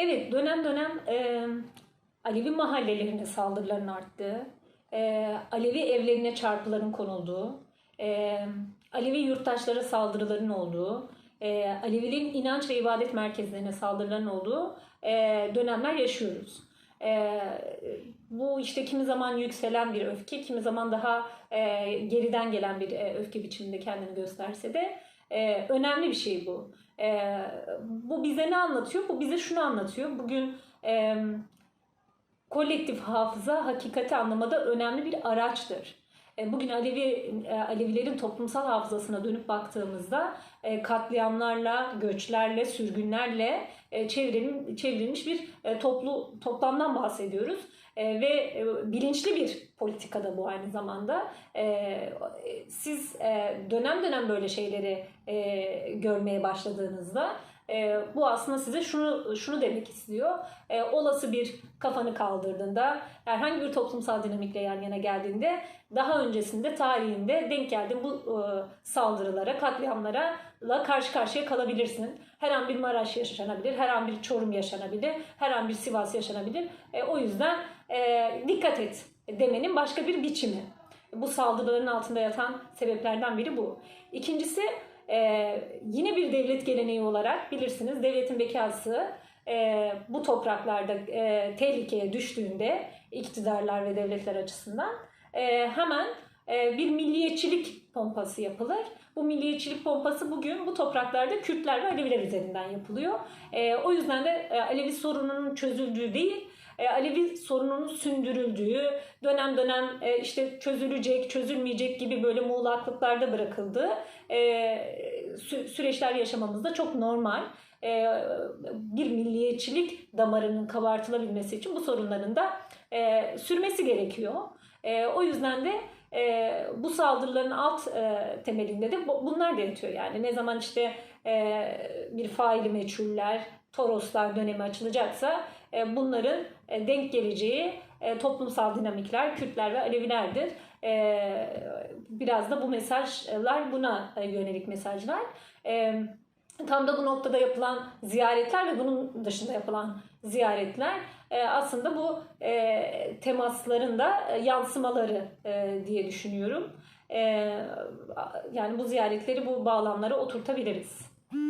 Evet, dönem dönem e, Alevi mahallelerine saldırıların arttığı, e, Alevi evlerine çarpıların konulduğu, e, Alevi yurttaşlara saldırıların olduğu, e, Alevilerin inanç ve ibadet merkezlerine saldırıların olduğu e, dönemler yaşıyoruz. E, bu işte kimi zaman yükselen bir öfke, kimi zaman daha e, geriden gelen bir e, öfke biçiminde kendini gösterse de e, önemli bir şey bu. E, bu bize ne anlatıyor? Bu bize şunu anlatıyor. Bugün e, kolektif hafıza hakikati anlamada önemli bir araçtır. E, Bugün Alevi e, Alevilerin toplumsal hafızasına dönüp baktığımızda e, katliamlarla, göçlerle, sürgünlerle e, çevrilmiş, bir toplu toplamdan bahsediyoruz ve bilinçli bir politikada bu aynı zamanda. Siz dönem dönem böyle şeyleri görmeye başladığınızda e, bu aslında size şunu şunu demek istiyor. E, olası bir kafanı kaldırdığında, herhangi bir toplumsal dinamikle yan yana geldiğinde, daha öncesinde tarihinde denk geldiğin bu e, saldırılara, katliamlara la karşı karşıya kalabilirsin. Her an bir Maraş yaşanabilir, her an bir Çorum yaşanabilir, her an bir Sivas yaşanabilir. E, o yüzden e, dikkat et demenin başka bir biçimi. Bu saldırıların altında yatan sebeplerden biri bu. İkincisi ee, yine bir devlet geleneği olarak bilirsiniz devletin bekası e, bu topraklarda e, tehlikeye düştüğünde iktidarlar ve devletler açısından e, hemen e, bir milliyetçilik pompası yapılır. Bu milliyetçilik pompası bugün bu topraklarda Kürtler ve Aleviler üzerinden yapılıyor. E, o yüzden de e, Alevi sorununun çözüldüğü değil, e, Alevi sorununun sündürüldüğü, dönem dönem e, işte çözülecek, çözülmeyecek gibi böyle muğlaklıklarda bırakıldığı e, sü- süreçler yaşamamız da çok normal. E, bir milliyetçilik damarının kabartılabilmesi için bu sorunların da e, sürmesi gerekiyor. E, o yüzden de bu saldırıların alt temelinde de bu- bunlar da. Yani ne zaman işte bir faili meçhuller, Toroslar dönemi açılacaksa e, bunların e, denk geleceği e, toplumsal dinamikler, Kürtler ve Alevilerdir. Biraz da bu mesajlar buna yönelik mesajlar. Tam da bu noktada yapılan ziyaretler ve bunun dışında yapılan ziyaretler aslında bu temasların da yansımaları diye düşünüyorum. Yani bu ziyaretleri bu bağlamlara oturtabiliriz.